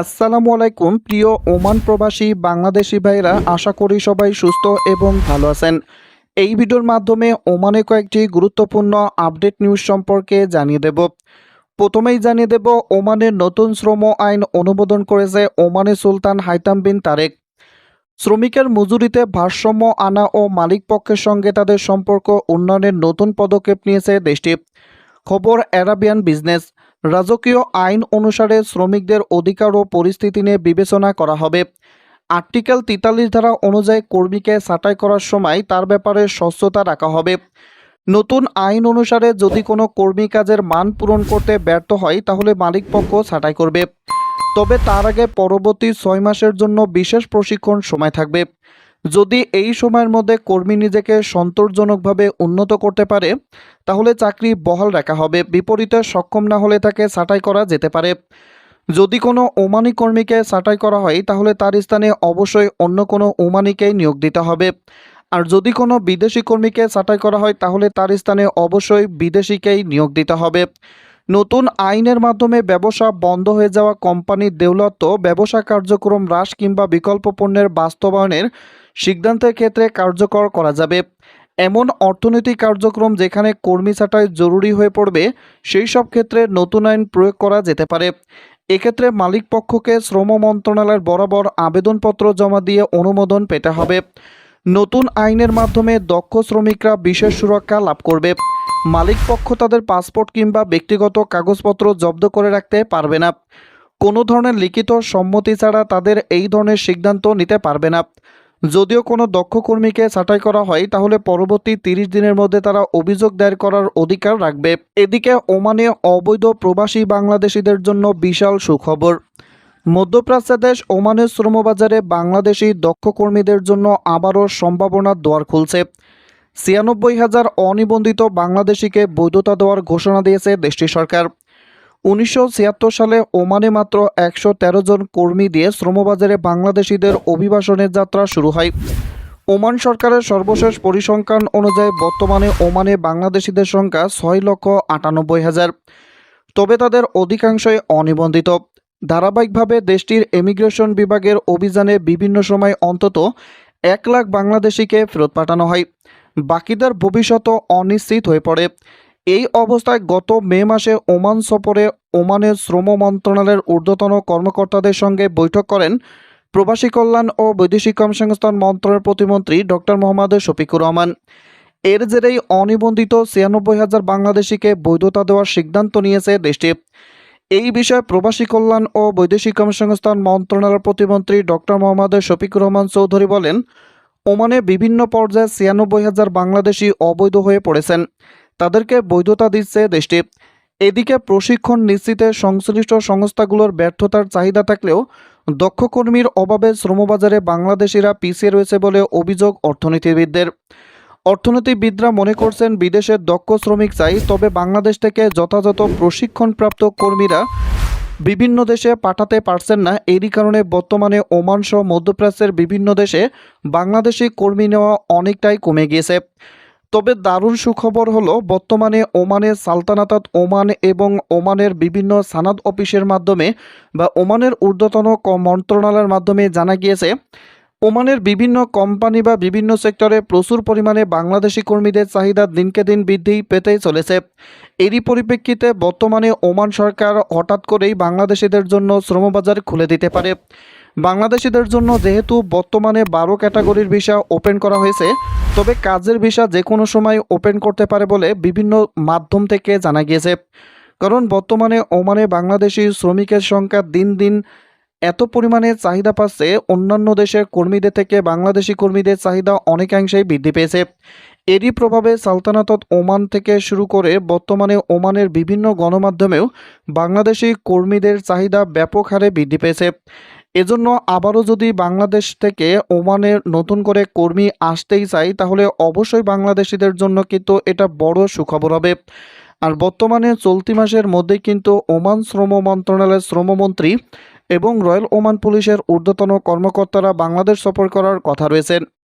আসসালামু আলাইকুম, প্রিয় ওমান প্রবাসী বাংলাদেশি ভাইরা আশা করি সবাই সুস্থ এবং ভালো আছেন। এই ভিডিওর মাধ্যমে ওমানে কয়েকটি গুরুত্বপূর্ণ আপডেট নিউজ সম্পর্কে জানিয়ে দেব। প্রথমেই জানিয়ে দেব ওমানের নতুন শ্রম আইন অনুমোদন করেছে ওমানের সুলতান হাইতাম বিন তারেক। শ্রমিকের মজুরিতে ভারসাম্য আনা ও মালিক পক্ষের সঙ্গে তাদের সম্পর্ক উন্নয়নের নতুন পদক্ষেপ নিয়েছে দেশটি। খবর অ্যারাবিয়ান বিজনেস। রাজকীয় আইন অনুসারে শ্রমিকদের অধিকার ও পরিস্থিতি নিয়ে বিবেচনা করা হবে। আর্টিকেল তেতাল্লিশ ধারা অনুযায়ী কর্মীকে ছাঁটাই করার সময় তার ব্যাপারে স্বচ্ছতা রাখা হবে। নতুন আইন অনুসারে যদি কোনো কর্মী কাজের মান পূরণ করতে ব্যর্থ হয়, তাহলে মালিকপক্ষ ছাঁটাই করবে। তবে তার আগে পরবর্তী ছয় মাসের জন্য বিশেষ প্রশিক্ষণ সময় থাকবে। যদি এই সময়ের মধ্যে কর্মী নিজেকে সন্তোষজনকভাবে উন্নত করতে পারে, তাহলে চাকরি বহাল রাখা হবে। বিপরীতে সক্ষম না হলে তাকে ছাঁটাই করা যেতে পারে। যদি কোনো ওমানি কর্মীকে ছাঁটাই করা হয়, তাহলে তার স্থানে অবশ্যই অন্য কোনো ওমানিকেই নিয়োগ দিতে হবে। আর যদি কোনো বিদেশি কর্মীকে ছাঁটাই করা হয়, তাহলে তার স্থানে অবশ্যই বিদেশিকেই নিয়োগ দিতে হবে। নতুন আইনের মাধ্যমে ব্যবসা বন্ধ হয়ে যাওয়া কোম্পানির দেউলত্ব ব্যবসা কার্যক্রম হ্রাস কিংবা বিকল্প পণ্যের বাস্তবায়নের সিদ্ধান্তের ক্ষেত্রে কার্যকর করা যাবে। এমন অর্থনৈতিক কার্যক্রম যেখানে কর্মী ছাঁটাই জরুরি হয়ে পড়বে, সেই সব ক্ষেত্রে নতুন আইন প্রয়োগ করা যেতে পারে। এক্ষেত্রে মালিক পক্ষকে শ্রম মন্ত্রণালয়ের বরাবর আবেদনপত্র জমা দিয়ে অনুমোদন পেতে হবে। নতুন আইনের মাধ্যমে দক্ষ শ্রমিকরা বিশেষ সুরক্ষা লাভ করবে। মালিক পক্ষ তাদের পাসপোর্ট কিংবা ব্যক্তিগত কাগজপত্র জব্দ করে রাখতে পারবে না। কোনো ধরনের লিখিত সম্মতি ছাড়া তাদের এই ধরনের সিদ্ধান্ত নিতে পারবে না। যদিও কোনো দক্ষ কর্মীকে ছাঁটাই করা হয়, তাহলে পরবর্তী তিরিশ দিনের মধ্যে তারা অভিযোগ দায়ের করার অধিকার রাখবে। এদিকে ওমানে অবৈধ প্রবাসী বাংলাদেশিদের জন্য বিশাল সুখবর। মধ্যপ্রাচ্য দেশ ওমানের শ্রমবাজারে বাংলাদেশি দক্ষ কর্মীদের জন্য আবারও সম্ভাবনার দোয়ার খুলছে। ছিয়ানব্বই হাজার অনিবন্ধিত বাংলাদেশিকে বৈধতা দেওয়ার ঘোষণা দিয়েছে দেশটির সরকার। উনিশশো ছিয়াত্তর সালে ওমানে মাত্র একশো তেরো জন কর্মী দিয়ে শ্রমবাজারে বাংলাদেশিদের অভিবাসনের যাত্রা শুরু হয়। ওমান সরকারের সর্বশেষ পরিসংখ্যান অনুযায়ী বর্তমানে ওমানে বাংলাদেশিদের সংখ্যা ছয় লক্ষ আটানব্বই হাজার। তবে তাদের অধিকাংশই অনিবন্ধিত। ধারাবাহিকভাবে দেশটির ইমিগ্রেশন বিভাগের অভিযানে বিভিন্ন সময় অন্তত এক লাখ বাংলাদেশিকে ফেরত পাঠানো হয়। বাকিদের ভবিষ্যৎ অনিশ্চিত হয়ে পড়ে। এই অবস্থায় গত মে মাসে ওমান সফরে ওমানের শ্রম মন্ত্রণালয়ের ঊর্ধ্বতন কর্মকর্তাদের সঙ্গে বৈঠক করেন প্রবাসী কল্যাণ ও বৈদেশিক কর্মসংস্থান মন্ত্রণালয়ের প্রতিমন্ত্রী ডক্টর মোহাম্মদ শফিকুর রহমান। এর জেরেই অনিবন্ধিত ছিয়ানব্বই হাজার বাংলাদেশিকে বৈধতা দেওয়ার সিদ্ধান্ত নিয়েছে দেশটি। এই বিষয়ে প্রবাসী কল্যাণ ও বৈদেশিক কর্মসংস্থান মন্ত্রণালয়ের প্রতিমন্ত্রী ডক্টর মোহাম্মদ শফিকুর রহমান চৌধুরী বলেন, ওমানে বিভিন্ন পর্যায়ে ছিয়ানব্বই হাজার বাংলাদেশি অবৈধ হয়ে পড়েছেন। তাদেরকে বৈধতা দিচ্ছে দেশটি। এদিকে প্রশিক্ষণ নিশ্চিতে সংশ্লিষ্ট সংস্থাগুলোর ব্যর্থতার চাহিদা থাকলেও দক্ষ কর্মীর অভাবে শ্রমবাজারে বাংলাদেশিরা পিছিয়ে রয়েছে বলে অভিযোগ অর্থনীতিবিদদের। অর্থনীতিবিদরা মনে করছেন বিদেশের দক্ষ শ্রমিক চাই, তবে বাংলাদেশ থেকে যথাযথ প্রশিক্ষণপ্রাপ্ত কর্মীরা বিভিন্ন দেশে পাঠাতে পারছেন না। এরই কারণে বর্তমানে ওমান সহ মধ্যপ্রাচ্যের বিভিন্ন দেশে বাংলাদেশি কর্মী নেওয়া অনেকটাই কমে গিয়েছে। তবে দারুণ সুখবর হলো, বর্তমানে ওমানের সালতানাতাত ওমান এবং ওমানের বিভিন্ন সানাদ অফিসের মাধ্যমে বা ওমানের ঊর্ধ্বতন মন্ত্রণালয়ের মাধ্যমে জানা গিয়েছে, ওমানের বিভিন্ন কোম্পানি বা বিভিন্ন সেক্টরে প্রচুর পরিমাণে বাংলাদেশি কর্মীদের চাহিদা দিনকে দিন বৃদ্ধি পেতেই চলেছে। এরই পরিপ্রেক্ষিতে বর্তমানে ওমান সরকার হঠাৎ করেই বাংলাদেশিদের জন্য শ্রমবাজার খুলে দিতে পারে। বাংলাদেশিদের জন্য যেহেতু বর্তমানে বারো ক্যাটাগরির ভিসা ওপেন করা হয়েছে তবে কাজের ভিসা যে কোনো সময় ওপেন করতে পারে বলে বিভিন্ন মাধ্যম থেকে জানা গিয়েছে। কারণ বর্তমানে ওমানে বাংলাদেশি শ্রমিকের সংখ্যা দিন দিন এত পরিমাণে চাহিদা পাচ্ছে, অন্যান্য দেশের কর্মীদের থেকে বাংলাদেশি কর্মীদের চাহিদা অনেকাংশেই বৃদ্ধি পেয়েছে। এরই প্রভাবে সালতানাতত ওমান থেকে শুরু করে বর্তমানে ওমানের বিভিন্ন গণমাধ্যমেও বাংলাদেশি কর্মীদের চাহিদা ব্যাপক হারে বৃদ্ধি পেয়েছে। এজন্য আবারও যদি বাংলাদেশ থেকে ওমানের নতুন করে কর্মী আসতেই চাই, তাহলে অবশ্যই বাংলাদেশিদের জন্য কিন্তু এটা বড় সুখবর হবে। আর বর্তমানে চলতি মাসের মধ্যে কিন্তু ওমান শ্রম মন্ত্রণালয়ের শ্রমমন্ত্রী এবং রয়্যাল ওমান পুলিশের ঊর্ধ্বতন কর্মকর্তারা বাংলাদেশ সফর করার কথা রয়েছেন